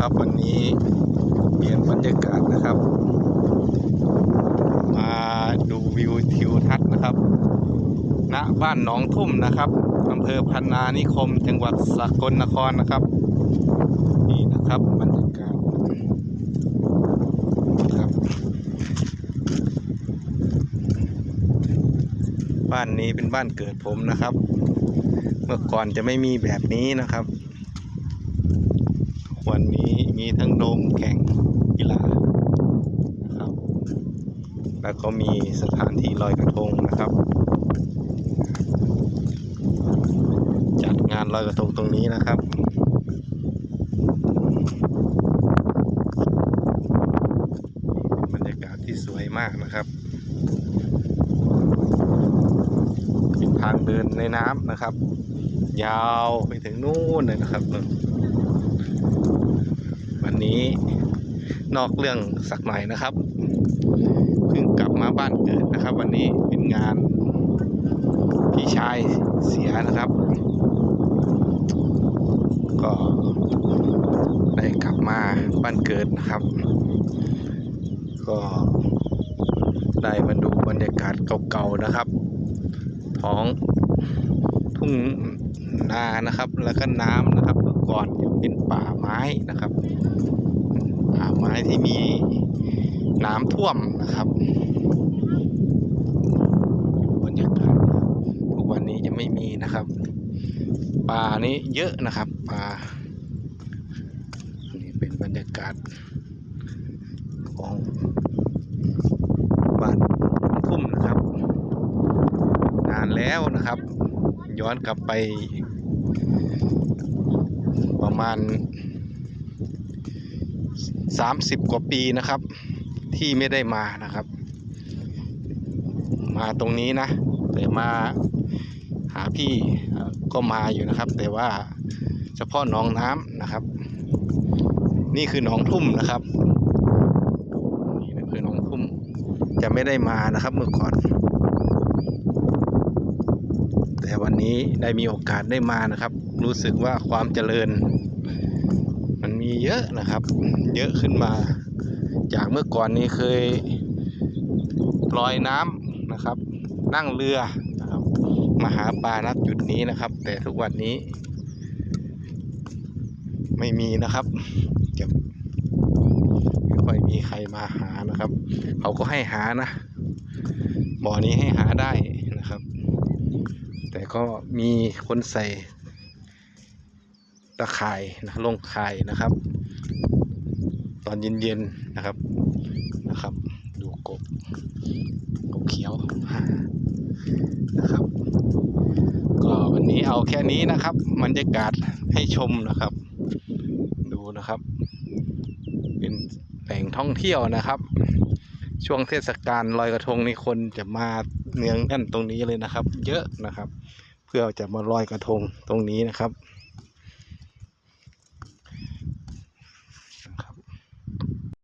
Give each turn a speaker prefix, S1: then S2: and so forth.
S1: นะครับ วันนี้เปลี่ยนบรรยากาศนะครับ มาดูวิวทิวทัศน์นะครับ ณบ้านหนองทุ่มนะครับอำเภอพันนานิคม จังหวัดสกลนครนะครับ นี่นะครับบรรยากาศครับ บ้านนี้เป็นบ้านเกิดผมนะครับ เมื่อก่อนจะไม่มีแบบนี้นะครับ วันนี้มีทั้งโดมแข่งกีฬานะครับ แล้วก็มีสถานที่ลอยกระทงนะครับ จัดงานลอยกระทงตรงนี้นะครับบรรยากาศที่สวยมากนะครับเป็นทางเดินในน้ำนะครับ ยาวไปถึงนู่นเลยนะครับ วันนี้นอกเรื่องสักหน่อยนะครับเพิ่งกลับมาบ้านเกิดนะครับ วันนี้เป็นงานพี่ชายเสียนะครับ ก็ได้กลับมาบ้านเกิดนะครับ ก็ได้มาดูบรรยากาศเก่าๆนะครับ ท้องทุ่งนานะครับแล้วก็น้ำนะครับเมื่อก่อน เป็นป่าไม้นะครับ ป่าไม้ที่มีน้ำท่วมนะครับบรรยากาศทุกวันนี้จะไม่มีนะครับ ป่านี้เยอะนะครับป่านี่เป็นบรรยากาศของบ้านทุ่มนะครับ นานแล้วนะครับ ย้อนกลับไป ประมาณ 30 กว่าปีนะครับ ที่ไม่ได้มานะครับ มาตรงนี้นะ แต่มาหาพี่ก็มาอยู่นะครับ แต่ว่าเฉพาะหนองน้ำนะครับ นี่คือหนองทุ่มนะครับนี่คือหนองทุ่มจะไม่ได้มานะครับเมื่อก่อน แต่วันนี้ได้มีโอกาสได้มานะครับ รู้สึกว่าความเจริญ มันมีเยอะนะครับ เยอะขึ้นมา จากเมื่อก่อนนี้เคยลอยน้ำนะครับ นั่งเรือนะครับมาหาปลานัดจุดนี้นะครับ แต่ทุกวันนี้ ไม่มีนะครับจะไม่ค่อยมีใครมาหานะครับ เขาก็ให้หานะบ่อนี้ให้หาได้ ก็มีคนใส่ตะข่ายนะลงข่ายนะครับ ตอนเย็นๆนะครับนะครับ ดูกบกบเขียวนะครับ ก็วันนี้เอาแค่นี้นะครับบรรยากาศให้ชมนะครับ ดูนะครับ เป็นแหล่งท่องเที่ยวนะครับ ช่วงเทศกาลลอยกระทงนี่คนจะมาเนืองแน่นตรงนี้เลยนะครับ เยอะนะครับ เพื่อจะมาลอยกระทงตรงนี้นะครับ